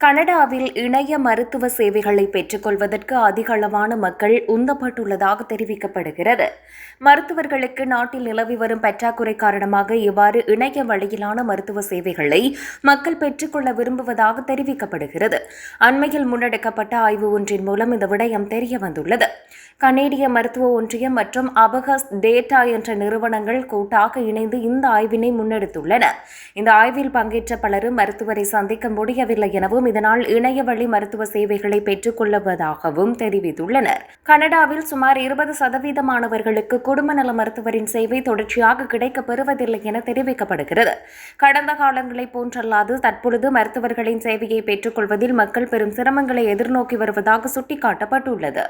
கனடாவில் இணைய மருத்துவ சேவைகளை பெற்றுக்கொள்வதற்கு அதிகளவான மக்கள் உந்தப்பட்டுள்ளதாக தெரிவிக்கப்படுகிறது. மருத்துவர்களுக்கு நாட்டில் நிலவி வரும் பற்றாக்குறை காரணமாக இவ்வாறு இணைய வழியிலான மருத்துவ சேவைகளை மக்கள் பெற்றுக்கொள்ள விரும்புவதாக தெரிவிக்கப்படுகிறது. அண்மையில் முன்னெடுக்கப்பட்ட ஆய்வு ஒன்றின் மூலம் இந்த விடயம் தெரிய வந்துள்ளது கனேடிய மருத்துவ ஒன்றியம் மற்றும் அபகஸ் டேட்டா என்ற நிறுவனங்கள் கூட்டாக இணைந்து இந்த ஆய்வினை முன்னெடுத்துள்ளன. இந்த ஆய்வில் பங்கேற்ற பலரும் மருத்துவரை சந்திக்க முடியவில்லை எனவும் இதனால் இணைய வழி மருத்துவ சேவைகளை பெற்றுக்கொள்ளுவதாகவும் தெரிவித்துள்ளனர். கனடாவில் சுமார் இருபது சதவீதமானவர்களுக்கு குடும்ப நல மருத்துவரின் சேவை தொடர்ச்சியாக கிடைக்கப் பெறுவதில்லை என தெரிவிக்கப்படுகிறது. கடந்த காலங்களைப் போன்றல்லாது தற்பொழுது மருத்துவர்களின் சேவையை பெற்றுக்கொள்வதில் மக்கள் பெரும் சிரமங்களை எதிர்நோக்கி வருவதாக சுட்டிக்காட்டப்பட்டுள்ளது.